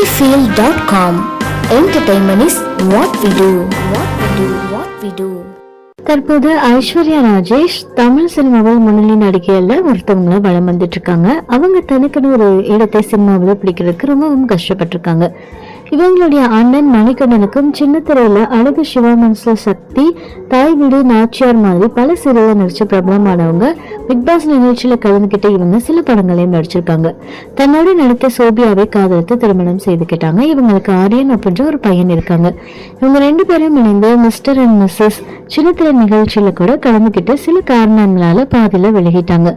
sunnyfield.com. Entertainment is what we do. What we do. What we do. தற்போது ஐஸ்வர்யா ராஜேஷ் தமிழ் சினிமாவில் முன்னணி நடிகையில் ஒருத்தவங்கள வளம் வந்துட்டு இருக்காங்க அவங்க தனக்குன்னு ஒரு இடத்தை சினிமாவில் பிடிக்கிறதுக்கு ரொம்பவும் கஷ்டப்பட்டிருக்காங்க இவங்களுடைய அண்ணன் மணிகண்டனுக்கும் சின்ன திரையில அழகு சிவா மனசுல சக்தி தாய் வீடு நாச்சியார் மாதிரி பல சீரியல்ல நடிச்ச பிரபலமானவங்க பிக் பாஸ் நிகழ்ச்சியில கலந்துகிட்டு இவங்க சில படங்களையும் நடிச்சிருக்காங்க. தன்னோட நடித்த சோபியாவை காதலித்து திருமணம் செய்துக்கிட்டாங்க இவங்களுக்கு ஆரியன் அப்படின்ற ஒரு பையன் இருக்காங்க. இவங்க ரெண்டு பேரும் இணைந்து மிஸ்டர் அண்ட் மிஸ்ஸஸ் சின்னத்திரை நிகழ்ச்சியில கூட கலந்துக்கிட்டு சில காரணங்களால பாதியில விலகிட்டாங்க.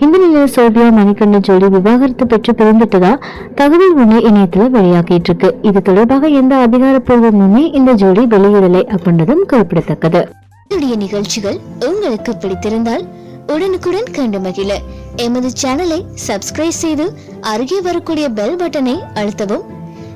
இந்த நிலையில சோபியா மணிகண்டன் ஜோடி விவாகரத்து பெற்று பிறந்துட்டதா தகவல் ஒன்று இணையத்துல வெளியாகிட்டு இருக்கு இது தொடர்பாக எந்த அதிகாரப்பூர்வமுமே இந்த ஜோடி வெளியிடலை அப்படின்றதும் குறிப்பிடத்தக்கது. என்னுடைய நிகழ்ச்சிகள் உங்களுக்கு பிடித்திருந்தால் உடனுக்குடன் கண்டு மகிழ. எமது சேனலை சப்ஸ்கிரைப் செய்து அருகே வரக்கூடிய பெல் பட்டனை அழுத்தவும்